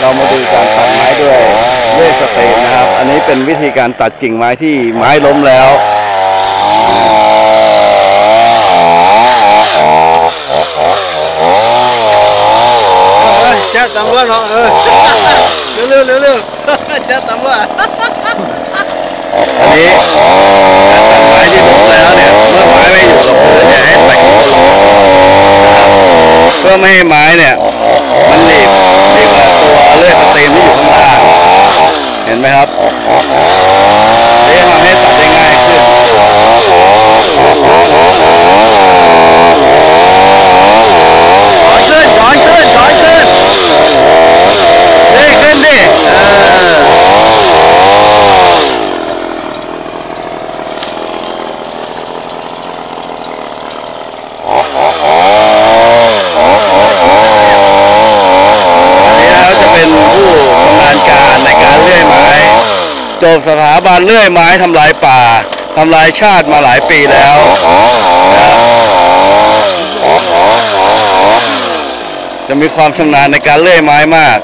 เรามาดูการตัดไม้ด้วยเลื่อยสเตนนะครับ อันนี้เป็นวิธีการตัดกิ่งไม้ที่ไม้ล้มแล้วเอ้ยแจ๊ตำรวจเนาะเออเร็วเร็วเร็วแจ๊ตำรวจอันนี้การตัดไม้ที่ล้มแล้วเนี่ยเมื่อไม้ไม่อยู่กับพื้นเนี่ยให้ตัดกิ่งล้มนะครับเพื่อไม่ให้ไม้เนี่ย มันหนีบที่กับตัวเลื่อยสเตนที่อยู่ข้างล่างเห็นไหมครับนี่ทำให้ตัดได้ง่ายขึ้นย้อนขึ้นย้อนขึ้นย้อนขึ้นเลื่อยขึ้นดิเออ อันนี้นะครับจะเป็นผู้ชำนาญการในการเลื่อยไม้ จบสถาบันเลื่อยไม้ทำลายป่าทำลายชาติมาหลายปีแล้วจะมีความชำนาญในการเลื่อยไม้มาก